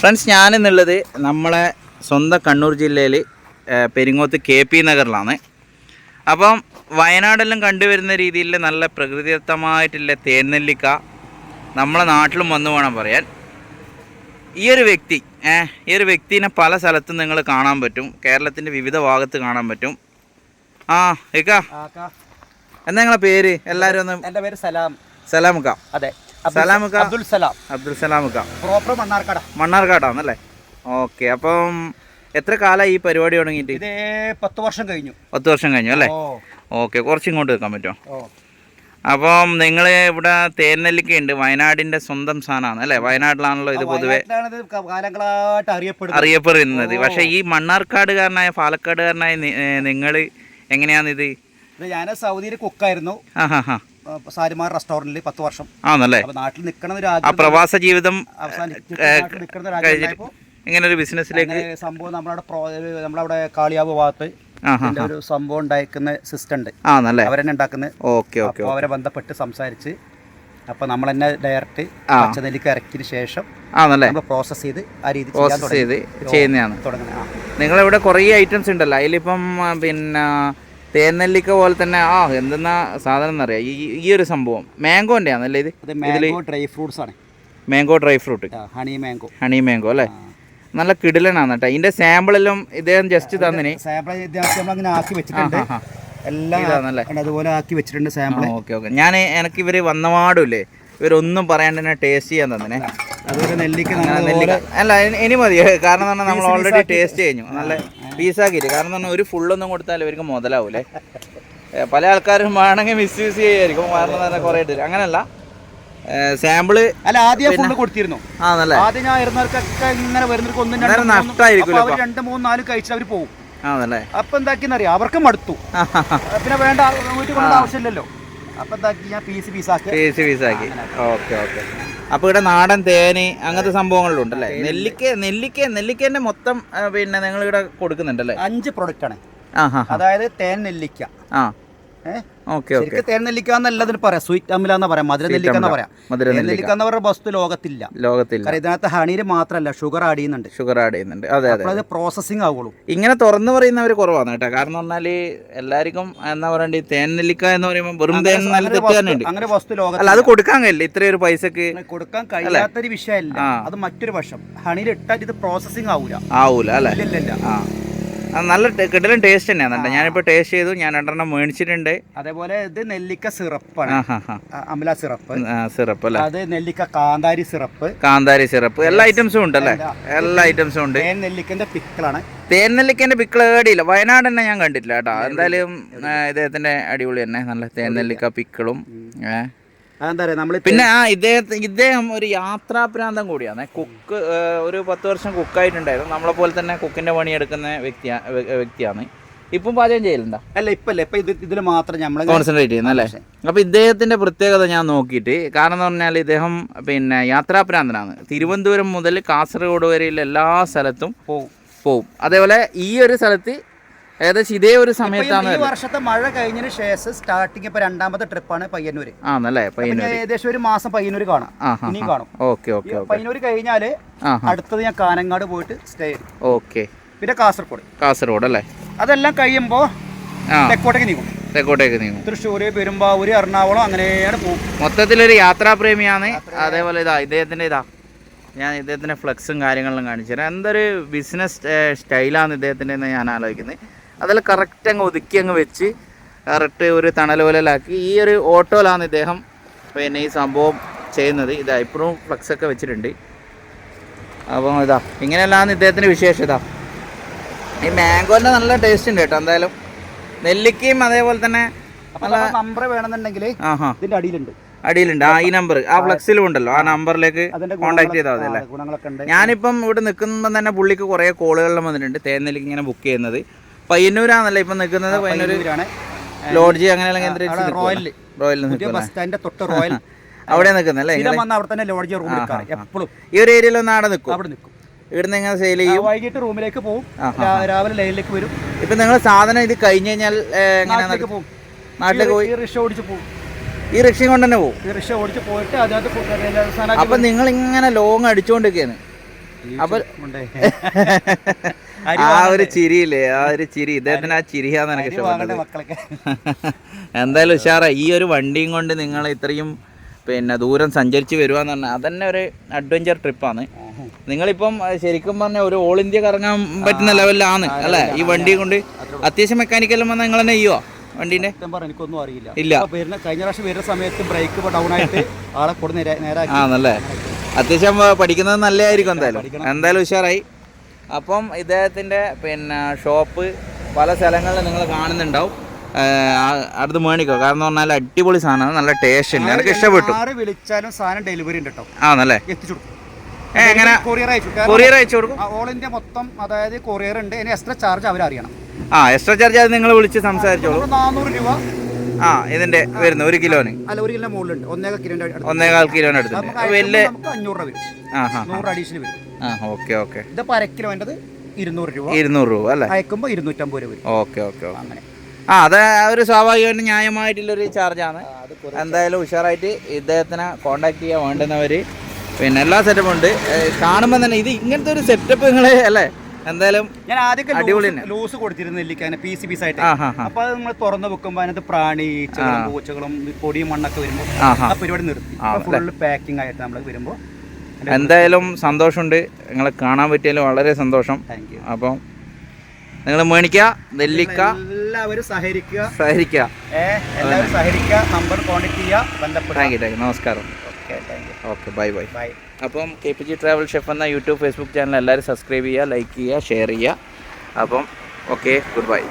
Friends ഞാനെന്നുള്ളത് നമ്മളെ സ്വന്തം കണ്ണൂർ ജില്ലയിൽ പെരിങ്ങോത്ത് കെ പി നഗറിലാണ്. അപ്പം വയനാടെല്ലാം കണ്ടുവരുന്ന രീതിയിൽ നല്ല പ്രകൃതിദത്തമായിട്ടുള്ള തേൻനെല്ലിക്ക നമ്മളെ നാട്ടിലും വന്നു വേണം പറയാൻ. ഈ ഒരു വ്യക്തി ഈ ഒരു വ്യക്തിനെ പല സ്ഥലത്തും നിങ്ങൾ കാണാൻ പറ്റും. കേരളത്തിന്റെ വിവിധ ഭാഗത്ത് കാണാൻ പറ്റും. ആ ഇക്ക എന്താ നിങ്ങളെ പേര്? എല്ലാവരും ഒന്ന് എന്റെ പേര് സലാം. സലാമുക്ക. അതെ. സലാമുക്ക. അബ്ദുൽ സലാം. അബ്ദുൽ സലാമുക്ക. പ്രോപ്പർ മണ്ണാർക്കാട്. മണ്ണാർക്കാടാണല്ലേ ഓക്കെ അപ്പം എത്ര കാലമായി ഈ പരിപാടി തുടങ്ങിയിട്ട്? ഇത് പത്ത് വർഷം കഴിഞ്ഞു. പത്ത് വർഷം കഴിഞ്ഞു അല്ലേ? ഓക്കെ കുറച്ച് ഇങ്ങോട്ട് വെക്കാൻ പറ്റുമോ അപ്പം നിങ്ങൾ ഇവിടെ തേനെല്ലിക്ക ഉണ്ട് വയനാടിന്റെ സ്വന്തം സാധനമാണ് അല്ലേ? വയനാട്ടിലാണല്ലോ ഇത് പൊതുവെ അറിയപ്പെടുന്നത്. പക്ഷേ ഈ മണ്ണാർക്കാടുകാരനായ പാലക്കാടുകാരനായ നിങ്ങൾ എങ്ങനെയാണിത്? ഞാൻ സൗദിയിൽ കുക്കായിരുന്നു. സാരിമാർ റെസ്റ്റോറന്റിൽ പത്ത് വർഷം. ആണല്ലേ? അപ്പൊ നാട്ടിൽ നിൽക്കണം ഒരു പ്രവാസ ജീവിതം ആഗ്രഹം ഇങ്ങനെ ഒരു ബിസിനസ്സിലേക്ക് സംഭവം നമ്മളവിടെ നമ്മളവിടെ കാളിയാവ് ഭാഗത്ത് ഒരു സംഭവം ഉണ്ടാക്കുന്ന സിസ്റ്റം ഉണ്ട്. അവരെന്നെ ഉണ്ടാക്കുന്നത് ഓക്കെ ഓക്കെ അവരെ ബന്ധപ്പെട്ട് സംസാരിച്ച് അപ്പോൾ നമ്മൾ തന്നെ ഡയറക്റ്റ് പച്ചനെല്ലിക്ക് ഇറക്കിയതിനു ശേഷം പ്രോസസ്സ് ചെയ്ത് ആ രീതി പ്രോസസ്സ് ചെയ്ത്. ചെയ്യുന്നതാണ്. ആ. നിങ്ങളിവിടെ കുറേ ഐറ്റംസ് ഉണ്ടല്ലോ. അതിലിപ്പം പിന്നെ തേനെല്ലിക്ക പോലെ തന്നെ ആ എന്തെന്നാ സാധനം എന്നറിയാം. ഈ ഈ ഒരു സംഭവം. മാംഗോന്റെ ആണല്ലേ ഇത്? മാംഗോ ഡ്രൈ ഫ്രൂട്ട്സ് ആണ്. Mango dry fruit. Honey mango. Honey mango അല്ലേ? നല്ല കിടിലനാണ് കേട്ടോ. ഇതിന്റെ സാമ്പിളെല്ലാം ഇദ്ദേഹം ജസ്റ്റ് തന്നിന്. സാമ്പിൾ നമ്മൾ അങ്ങനെ ആക്കി വെച്ചിട്ടുണ്ട്. എല്ലാം അതുപോലെ ആക്കി വെച്ചിട്ടുണ്ട് സാമ്പിൾ ഓക്കെ ഓക്കെ. ഞാൻ എനിക്ക് ഇവർ വന്നപാടില്ലേ ഇവരൊന്നും പറയാണ്ട് തന്നെ ടേസ്റ്റ് ചെയ്യാൻ തന്നിനെ. അതുപോലെ നെല്ലിക്ക നെല്ലിക്ക. അല്ല ഇനി- ഇനി മതി. കാരണം നമ്മൾ ഓൾറെഡി ടേസ്റ്റ് കഴിഞ്ഞു. നല്ല പീസാക്കിയിട്ട് കാരണം പറഞ്ഞാൽ ഒരു ഫുള്ളൊന്നും കൊടുത്താൽ ഇവർക്ക് മുതലാവൂലേ? പല ആൾക്കാരും വേണമെങ്കിൽ മിസ്യൂസ് ചെയ്യായിരിക്കും. കാരണം പറഞ്ഞാൽ കുറേ ഇട്ടില്ല അങ്ങനല്ല. സാമ്പിൾ അല്ല ആദ്യം ഫുള്ള് കൊടുത്തിരുന്നു. ആ നല്ല ആദ്യം ഞാൻ ഇരുന്നവർക്കൊക്കെ ഇങ്ങനെ വരുന്നവർക്ക് ഒന്നും നഷ്ടമായിരിക്കും രണ്ടും മൂന്നും- രണ്ട് നാല് കഴിച്ചിട്ട് അവർ പോകും ആ നല്ലേ അപ്പൊ എന്താക്കിന്നറിയാം അവർക്ക് മടുത്തു. പിന്നെ വേണ്ട വീട്ടിൽ കൊണ്ട ആവശ്യമില്ലല്ലോ. അപ്പൊ ഞാൻ പീസ് പീസാക്കി പീസ് പീസാക്കി ഓക്കെ ഓക്കെ അപ്പോൾ ഇവിടെ നാടൻ തേന് അങ്ങനത്തെ സംഭവങ്ങളിലും ഉണ്ടല്ലേ നെല്ലിക്ക നെല്ലിക്ക നെല്ലിക്കന്റെ മൊത്തം പിന്നെ നിങ്ങൾ ഇവിടെ കൊടുക്കുന്നുണ്ടല്ലേ? അഞ്ച് പ്രൊഡക്റ്റ് ആണ്. അതായത് തേൻ നെല്ലിക്ക. ആ. ശരിക്കും തേൻ നെല്ലിക്ക എന്നല്ല ഇതിന് പറയാം. സ്വീറ്റ് അമില എന്ന് പറയാം. മധുര നെല്ലിക്ക എന്ന് പറയാം. നെല്ലിക്ക. എന്ന് പറയുന്ന വസ്തു ലോകത്തില്ല ലോകത്തില്ല കാരണം ഇതിനകത്ത് ഹണിയിൽ മാത്രമല്ല ഷുഗർ ആഡ് ചെയ്യുന്നുണ്ട്. ഷുഗർ ആഡ് ചെയ്യുന്നുണ്ട്. അതെ അതെ പ്രോസസ്സിംഗ് ആവുള്ളൂ. ഇങ്ങനെ തുറന്നു പറയുന്നവർ കുറവാണ് കേട്ടോ. കാരണം പറഞ്ഞാൽ എല്ലാവർക്കും എന്താ പറയണ്ടേ തേൻ നെല്ലിക്ക എന്ന് പറയുമ്പോൾ വെറും തേൻ നല്ല അങ്ങനെ വസ്തു- ലോകത്തിൽ അല്ല അത് കൊടുക്കാൻ കഴിയില്ല. ഇത്രയൊരു പൈസക്ക്. കൊടുക്കാൻ കഴിയാത്തൊരു വിഷയമല്ല. അത് മറ്റൊരു വശം. ഹണിയിൽ ഇട്ടാൽ ഇത് പ്രോസസ്സിംഗ് ആവൂല. ആവൂല അല്ലേ? ഇല്ല ഇല്ല ആ. നല്ല കിടലും ടേസ്റ്റ് തന്നെയാണ് കേട്ടോ. ഞാനിപ്പോൾ ടേസ്റ്റ് ചെയ്തു ഞാൻ രണ്ടെണ്ണം മേടിച്ചിട്ടുണ്ട്. അതേപോലെ ഇത് നെല്ലിക്ക സിറപ്പാണ്. അമല സിറപ്പ്. സിറപ്പ് അല്ലേ? അത് നെല്ലിക്ക കാന്താരി സിറപ്പ്. കാന്താരി സിറപ്പ്. എല്ലാ ഐറ്റംസും ഉണ്ടല്ലേ? എല്ലാ. എല്ലാ ഐറ്റംസും ഉണ്ട്. നെല്ലിക്കന്റെ പിക്കിളാണ്. തേൻ നെല്ലിക്കന്റെ പിക്കിൾ ഏടിയില്ല വയനാട് തന്നെ ഞാൻ കണ്ടിട്ടില്ല കേട്ടോ. എന്തായാലും ഇദ്ദേഹത്തിന്റെ അടിപൊളി തന്നെ. നല്ല തേൻ നെല്ലിക്ക പിക്കിളും. ഏ? അതെന്താ നമ്മൾ പിന്നെ ആ ഇദ്ദേഹത്തെ ഇദ്ദേഹം ഒരു യാത്രാഭ്രാന്തം കൂടിയാണ്. കുക്ക് ഒരു പത്ത് വർഷം കുക്കായിട്ടുണ്ടായിരുന്നു. നമ്മളെ പോലെ തന്നെ കുക്കിന്റെ പണിയെടുക്കുന്ന വ്യക്തിയാ വ്യ- വ്യക്തിയാണ്. ഇപ്പം പാചകം ചെയ്യലുണ്ടോ? അല്ല ഇപ്പല്ല. ഇപ്പൊ ഇത് ഇതിൽ മാത്രം നമ്മൾ കോൺസെൻട്രേറ്റ് ചെയ്യുന്നല്ലേ അല്ലേ? അപ്പോൾ ഇദ്ദേഹത്തിന്റെ പ്രത്യേകത ഞാൻ നോക്കിയിട്ട് കാരണം എന്ന് പറഞ്ഞാൽ ഇദ്ദേഹം പിന്നെ യാത്രാഭ്രാന്തനാണ്. തിരുവനന്തപുരം മുതൽ കാസർഗോഡ് വരെയുള്ള എല്ലാ സ്ഥലത്തും പോകും പോവും. അതേപോലെ ഈ ഒരു സ്ഥലത്ത് ഏകദേശം ഇതേ ഒരു സമയത്താണ് ഈ വർഷത്തെ മഴ കഴിഞ്ഞതിന് ശേഷം സ്റ്റാർട്ടിങ് ഇപ്പൊ രണ്ടാമത്തെ ട്രിപ്പാണ് പയ്യന്നൂര്. ആണല്ലേ? പയ്യന്നൂർ ഏകദേശം ഒരു മാസം പയ്യന്നൂര് കാണാം. ഇനി കാണും. ഓക്കെ ഓക്കെ പയ്യന്നൂര് കഴിഞ്ഞാൽ അടുത്തത് ഞാൻ കാനങ്ങാട് പോയിട്ട് സ്റ്റേ ഓക്കെ. പിന്നെ കാസർഗോഡ്. കാസർഗോഡ് അല്ലേ? അതെല്ലാം കഴിയുമ്പോ തെക്കോട്ടേക്ക് നീങ്ങും. തെക്കോട്ടേക്ക് നീങ്ങും. തൃശ്ശൂര് പെരുമ്പാവൂര് എറണാകുളം അങ്ങനെയാണ് പോകും. മൊത്തത്തിലൊരു യാത്രാപ്രേമിയാണ്. അതേപോലെ ഇതാ ഇദ്ദേഹത്തിന്റെ ഇതാ. ഞാൻ ഇദ്ദേഹത്തിന്റെ ഫ്ലെക്സും കാര്യങ്ങളിലും കാണിച്ചു തരാം. എന്തൊരു ബിസിനസ് സ്റ്റൈലാണ് ഇദ്ദേഹത്തിന്റെ എന്ന് ഞാൻ ആലോചിക്കുന്നത്. അതിൽ കറക്റ്റ് അങ്ങ് ഒതുക്കി അങ്ങ് വെച്ച് കറക്റ്റ് ഒരു തണൽ പോലെലാക്കി. ഈ ഒരു ഓട്ടോയിലാണ് ഇദ്ദേഹം പിന്നെ ഈ സംഭവം ചെയ്യുന്നത്. ഇതാ ഇപ്പോഴും ഫ്ലക്സൊക്കെ വെച്ചിട്ടുണ്ട്. അപ്പം ഇതാ ഇങ്ങനെയല്ലാന്ന് ഇദ്ദേഹത്തിന്റെ വിശേഷം ഇതാ. ഈ മാംഗോന്റെ നല്ല ടേസ്റ്റ് ഉണ്ട് കേട്ടോ എന്തായാലും. നെല്ലിക്കയും അതേപോലെ തന്നെ നമ്പർ വേണമെന്നുണ്ടെങ്കിൽ ഇതിന്റെ അടിയിലുണ്ട്. അടിയിലുണ്ട്. ആ ഈ നമ്പർ ആ ഫ്ലക്സിലും ഉണ്ടല്ലോ. ആ നമ്പറിലേക്ക് കോൺടാക്ട് ചെയ്താൽ മതി അല്ലേ? ഞാനിപ്പം ഇവിടെ നിൽക്കുമ്പോൾ തന്നെ പുള്ളിക്ക് കുറേ കോളുകളിലും വന്നിട്ടുണ്ട്. തേനെല്ലിക്ക് ഇങ്ങനെ ബുക്ക് ചെയ്യുന്നത്. പയ്യന്നൂരാണല്ലേ ഇപ്പൊ നിൽക്കുന്നത്? ലോഡ്ജി പയ്യന്നൂരാണ്. ലോഡ്ജ് അങ്ങനെയുള്ള അവിടെ റോയൽ. ബസ് സ്റ്റാൻഡിന്റെ തൊട്ട് റോയൽ. അവിടെ നിൽക്കുന്നല്ലേ വന്ന് അവിടെ തന്നെ ലോഡ്ജ് റൂമിൽ എപ്പോഴും ഈ ഒരു ഏരിയയിൽ ഒന്ന് അവിടെ നിൽക്കും. അവിടെ നിൽക്കും. ഇവിടുന്ന് ഇങ്ങനെ സെയിൽ ചെയ്യും? വൈകിട്ട് റൂമിലേക്ക് പോകും രാവിലെ ലൈനിലേക്ക് വരും. ഇപ്പൊ നിങ്ങൾ സാധനം ഇത് കഴിഞ്ഞു കഴിഞ്ഞാൽ എങ്ങനെയാണ് നാട്ടിലേക്ക് പോകും നാട്ടിലേക്ക് പോയി? റിക്ഷ ഓടിച്ച് പോകും ഈ റിക്ഷയും കൊണ്ട് തന്നെ പോകും ഈ റിക്ഷ ഓടിച്ച് പോയിട്ട് അതിനകത്ത് അപ്പം നിങ്ങൾ ഇങ്ങനെ ലോങ് അടിച്ചുകൊണ്ടിരിക്കുകയാണ് അപ്പൊ. ആ ഒരു ചിരിയില്ലേ? ആ ഒരു ചിരി. ഇദ്ദേഹത്തിന് ആ ചിരിയാന്ന് എനിക്ക് ഇഷ്ടപ്പെട്ടത്. എന്തായാലും ഉഷാറ. ഈ ഒരു വണ്ടിയും കൊണ്ട് നിങ്ങൾ ഇത്രയും പിന്നെ ദൂരം സഞ്ചരിച്ച് വരുവാന്ന് പറഞ്ഞാൽ അതന്നെ ഒരു അഡ്വഞ്ചർ ട്രിപ്പാണ്. നിങ്ങളിപ്പം ശരിക്കും പറഞ്ഞ ഒരു ഓൾ ഇന്ത്യ കറങ്ങാൻ പറ്റുന്ന ലെവലിലാണ് അല്ലേ? ഈ വണ്ടിയും കൊണ്ട് അത്യാവശ്യം മെക്കാനിക്കലും വന്നാൽ നിങ്ങൾ തന്നെ ചെയ്യുവോ വണ്ടീന്റെ എനിക്കൊന്നും അറിയില്ല. ഇല്ല. കഴിഞ്ഞ പ്രാവശ്യം വരുന്ന സമയത്ത് ബ്രേക്ക് ഡൗൺ ആയിട്ട് ആളെ കൂടെ നേരെ നേരാക്കി. ആണല്ലേ? അത്യാവശ്യം പഠിക്കുന്നത് നല്ലതായിരിക്കും എന്തായാലും. എന്തായാലും ഉഷാറായി. അപ്പം ഇദ്ദേഹത്തിന്റെ പിന്നെ ഷോപ്പ് പല സ്ഥലങ്ങളിൽ നിങ്ങൾ കാണുന്നുണ്ടാവും. അടുത്ത് മേണിക്കോ. കാരണം പറഞ്ഞാൽ അടിപൊളി സാധനമാണ്. നല്ല ടേസ്റ്റ് ഉണ്ട്. എനിക്ക് ഇഷ്ടപ്പെട്ടു. വിളിച്ചാലും സാധനം ഡെലിവറി ഉണ്ട് കേട്ടോ. ആണല്ലേ? എത്തിച്ചു എങ്ങനെ? കൊറിയർ അയച്ചു. കൊറിയർ അയച്ചു കൊടുക്കും? ഓൾ ഇന്ത്യ മൊത്തം അതായത് കൊറിയർ ഉണ്ട്. ഇനി എക്സ്ട്രാ ചാർജ് അവരറിയണം. ആ എക്സ്ട്രാ ചാർജ് അത് നിങ്ങൾ വിളിച്ച് സംസാരിച്ചോളൂ. നാനൂറ് രൂപ ആ ഇതിന്റെ വരുന്ന ഒരു കിലോന്. അല്ല ഒരു കിലോ മുകളിലുണ്ട്. ഒന്നേകാൽ കിലോന്റെ അടുത്ത്. ഒന്നേകാൽ കിലോന് അയക്കുമ്പോൾ വലിയ അഞ്ഞൂറ് രൂപ വരും. നൂറ് അഡീഷണൽ വരും. ആ ഓക്കെ ഓക്കെ. ഇതിപ്പോ അര കിലോ വേണ്ടത് ഇരുന്നൂറ് രൂപ. ഇരുന്നൂറ് രൂപ അല്ലേ? അയക്കുമ്പോൾ ഇരുന്നൂറ്റമ്പത് രൂപ വരും. Okay okay okay. അങ്ങനെ. ആ അത് ഒരു സ്വാഭാവികമായിട്ട് ന്യായമായിട്ടുള്ളൊരു ചാർജാണ്. എന്തായാലും ഉഷാറായിട്ട് ഇദ്ദേഹത്തിനെ കോണ്ടാക്ട് ചെയ്യാൻ വേണ്ടുന്നവർ പിന്നെ എല്ലാ സെറ്റപ്പും ഉണ്ട്. കാണുമ്പോൾ തന്നെ ഇത് ഇങ്ങനത്തെ ഒരു സെറ്റപ്പ് നിങ്ങൾ അല്ലേ? എന്തായാലും ഞാൻ ആദ്യമൊക്കെ ലൂസ് കൊടുത്തിരുന്നില്ലേ കൊടുത്തിരുന്നു നെല്ലിക്കാൻ പീസ് പീസ് ആയിട്ട്. അപ്പൊ അത് നമ്മൾ തുറന്ന് വെക്കുമ്പോൾ അതിനകത്ത് പ്രാണി ഈച്ചകളും പൂച്ചകളും പൊടിയും മണ്ണൊക്കെ വരുമ്പോൾ ആ പരിപാടി നിർത്തി. ഫുള്ള് പാക്കിംഗ് ആയിട്ട് നമ്മൾ വരുമ്പോൾ എന്തായാലും സന്തോഷമുണ്ട്. നിങ്ങളെ കാണാൻ പറ്റിയാലും വളരെ സന്തോഷം. അപ്പം നിങ്ങൾ മേണിക്ക നെല്ലിക്ക. എല്ലാവരും സഹകരിക്കുക. സഹരിക്കുക സഹരിക്ക എല്ലാവരും സഹകരിക്കുക നമ്പർ കോൺടാക്ട് ചെയ്യുക ബന്ധപ്പെടുക. Thank you thank you. നമസ്കാരം. Okay bye bye. ബൈ. അപ്പം K P G travel chef എന്ന യൂട്യൂബ് ഫേസ്ബുക്ക് ചാനൽ എല്ലാവരും സബ്സ്ക്രൈബ് ചെയ്യുക ലൈക്ക് ചെയ്യുക ഷെയർ ചെയ്യുക. അപ്പം ഓക്കെ ഗുഡ് ബൈ.